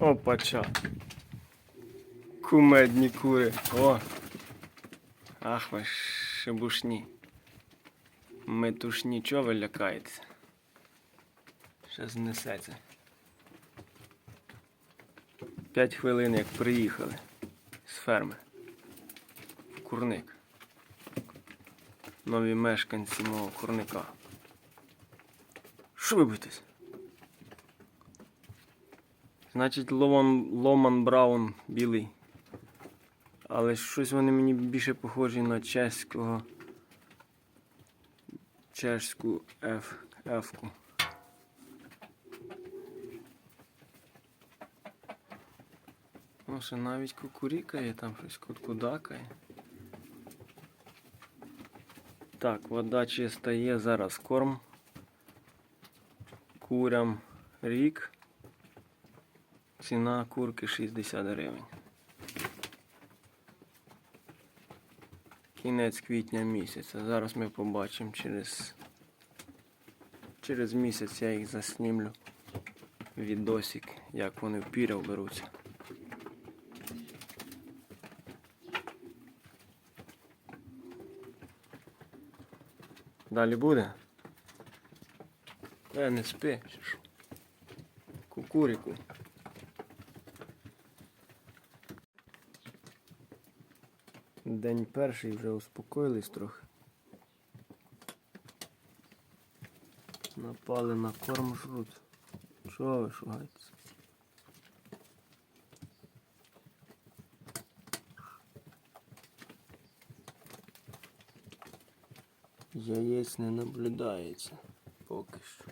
Опача. Кумедні кури. О. Ах ви шибушні. Метушні, чого ви лякаєтеся? Ще знесеться. П'ять хвилин як приїхали з ферми. В курник. Нові мешканці мого курника. Що ви боїтесь? Значить, Ломан, Ломан Браун білий. Але щось вони мені більше похожі на чеського. Чешську F, F-ку. Може навіть кукурікає, там щось куткудакає. Так, вода чиста є, зараз корм. Курям рік. Ціна курки 60 гривень. Кінець квітня місяця. Зараз ми побачимо через, через місяць я їх заснімлю. Відосик, як вони в піряв беруться. Далі буде? Е, не спи. Кукуріку. День перший вже успокоїлись трохи. Напали на корм жруть. Чого ви шугаєтеся? Яєць не наблюдається поки що.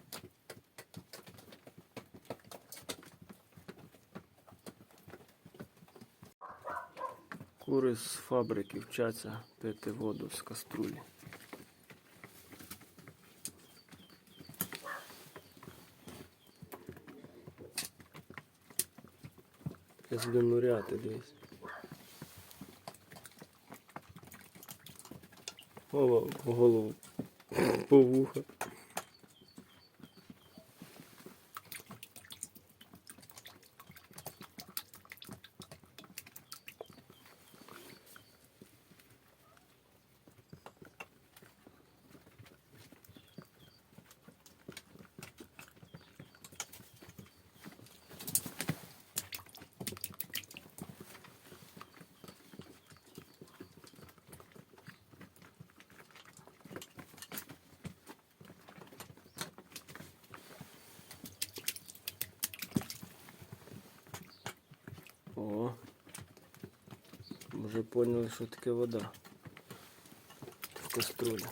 Кури з фабрики вчаться пити воду з каструлі. Я собі нуряти десь. В голову. По вуха. О. Вже поняли, що таке вода. В каструлі.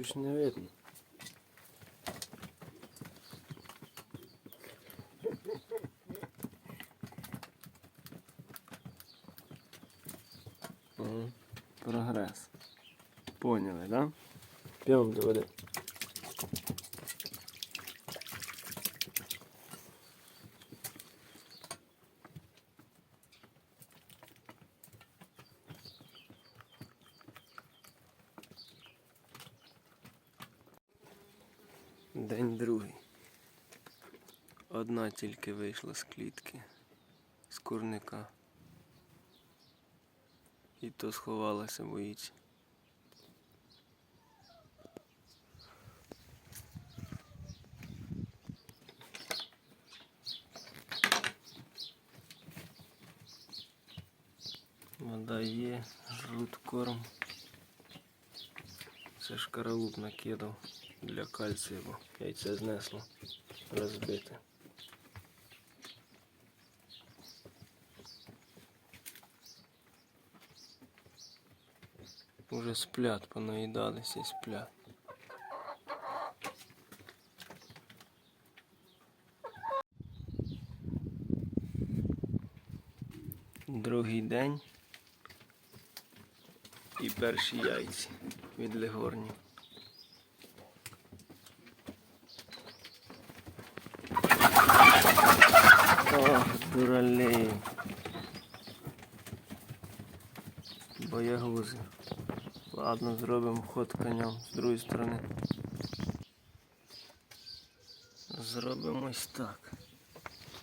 Не видно. Прогрес. Поняли, да? П'ємо до води. День другий. Одна тільки вийшла з клітки, з курника. І то сховалася, боїться. Вода є, жрут корм. Це ж каралуп накидав для кальцію, бо яйце знесло розбите. Уже сплять, понаїдалися і сплять. Другий день. І перші яйці від легорні. Ох, дуралей. Боягузи. Ладно, зробимо ход конем з другої сторони. Зробимо ось так.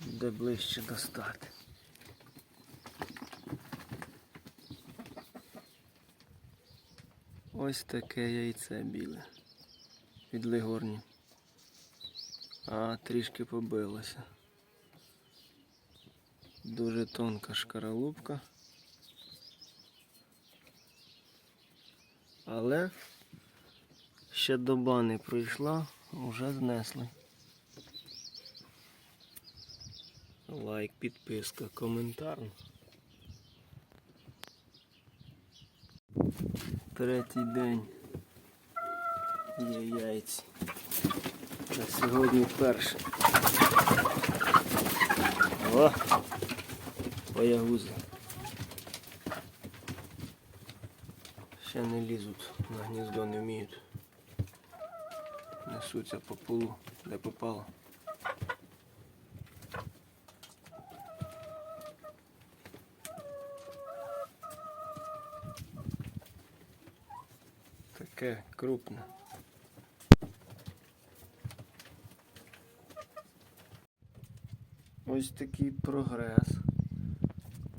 Де ближче достати. Ось таке яйце біле. Від легорні. А трішки побилося. Дуже тонка шкаралупка. Але ще доба не пройшла, вже знесли. Лайк, підписка, коментар. Третій день є яйці. На сьогодні перше. О! Боягузи. Ще не лізуть, на гніздо не вміють. Несуться по полу, де попало. Таке крупне. Ось такий прогрес.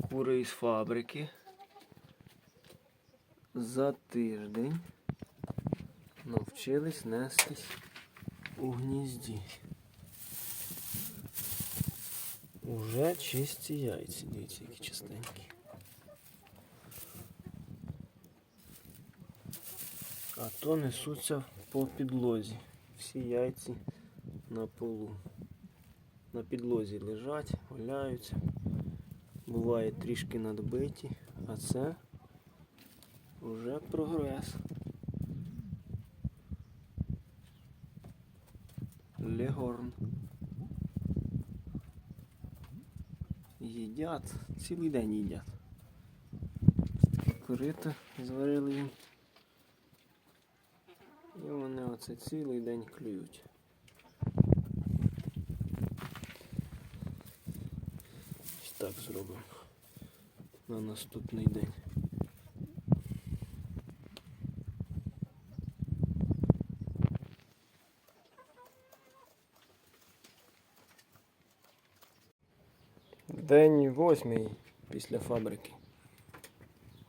Кури із фабрики. За тиждень навчились нестись у гнізді. Уже чисті яйці, дивіться, які чистенькі. А то несуться по підлозі. Всі яйці на полу. На підлозі лежать, валяються. Буває трішки надбиті, а це вже прогрес. Легорн. Їдять, цілий день їдять. Таке корито зварили їм. І вони оце цілий день клюють. Так зробимо на наступний день. День восьмий після фабрики.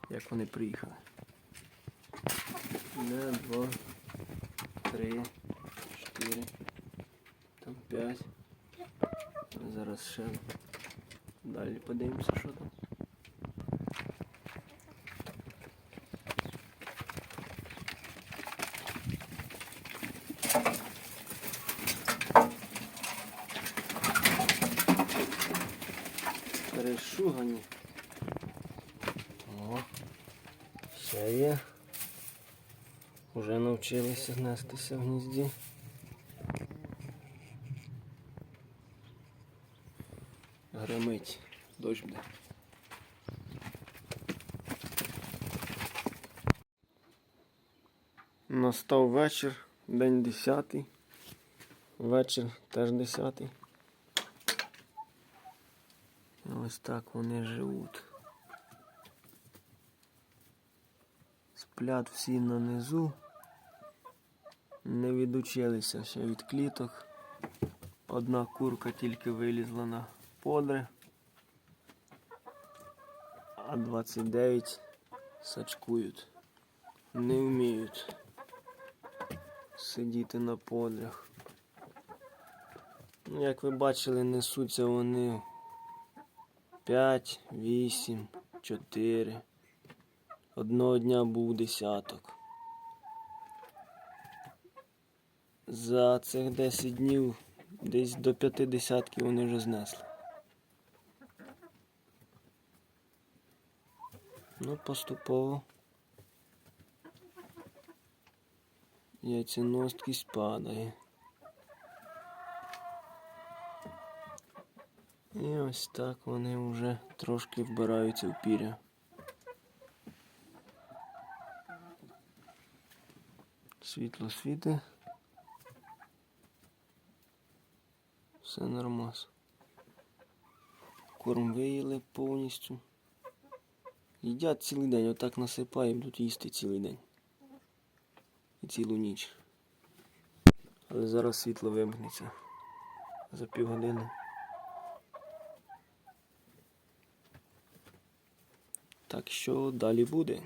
Як вони приїхали. Не, два, три, чотири, там п'ять. Зараз ще далі подивимося, що там. Перешугані. О, ще є. Уже навчилися нестися в гнізді. Гримить, дощ буде. Настав вечір, день 10. Вечір теж 10. Ось так вони живуть. Сплять всі на низу. Не відучилися ще від кліток. Одна курка тільки вилізла на подри, а 29 сачкують. Не вміють сидіти на подрях. Ну, як ви бачили, несуться вони 5, 8, 4. Одного дня був десяток. За цих 10 днів десь до п'яти десятків вони вже знесли. Ну, поступово яйценосткість падає. І ось так вони вже трошки вбираються в піря. Світло світи. Все нормас. Корм виїли повністю. Їдять цілий день, отак насипаємо, будуть їсти цілий день. І цілу ніч. Але зараз світло вимкнеться. За півгодини. Так що далі буде?